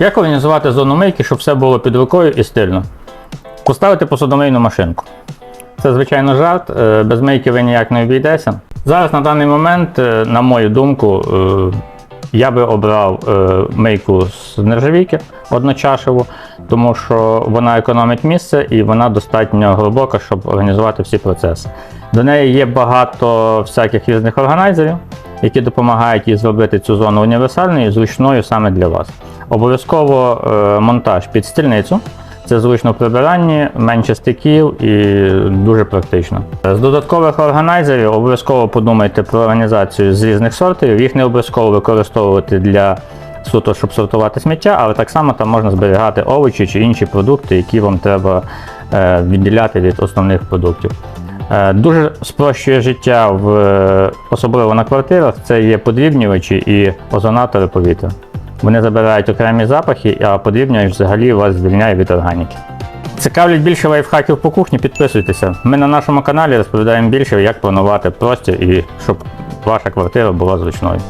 Як організувати зону мийки, щоб все було під рукою і стильно? Поставити посудомийну машинку. Це, звичайно, жарт. е, Без мийки ви ніяк не обійдеся. Зараз на даний момент, е, на мою думку, е, я би обрав мийку з нержавійки одночашеву, тому що вона економить місце і вона достатньо глибока, щоб організувати всі процеси. До неї є багато всяких різних органайзерів, які допомагають їй зробити цю зону універсальною і зручною саме для вас. Обов'язково е, монтаж під стільницю. Це зручно в прибиранні, менше стиків і дуже практично. З додаткових органайзерів обов'язково подумайте про організацію з різних сортів. Їх не обов'язково використовувати для суто, щоб сортувати сміття, але так само там можна зберігати овочі чи інші продукти, які вам треба е, відділяти від основних продуктів. Е, Дуже спрощує життя, в, особливо на квартирах, це є подрібнювачі і озонатори повітря. Вони забирають окремі запахи, а подрібнювач взагалі вас звільняє від органіки. Цікавлять більше лайфхаків по кухні, підписуйтеся. Ми на нашому каналі розповідаємо більше, як планувати простір і щоб ваша квартира була зручною.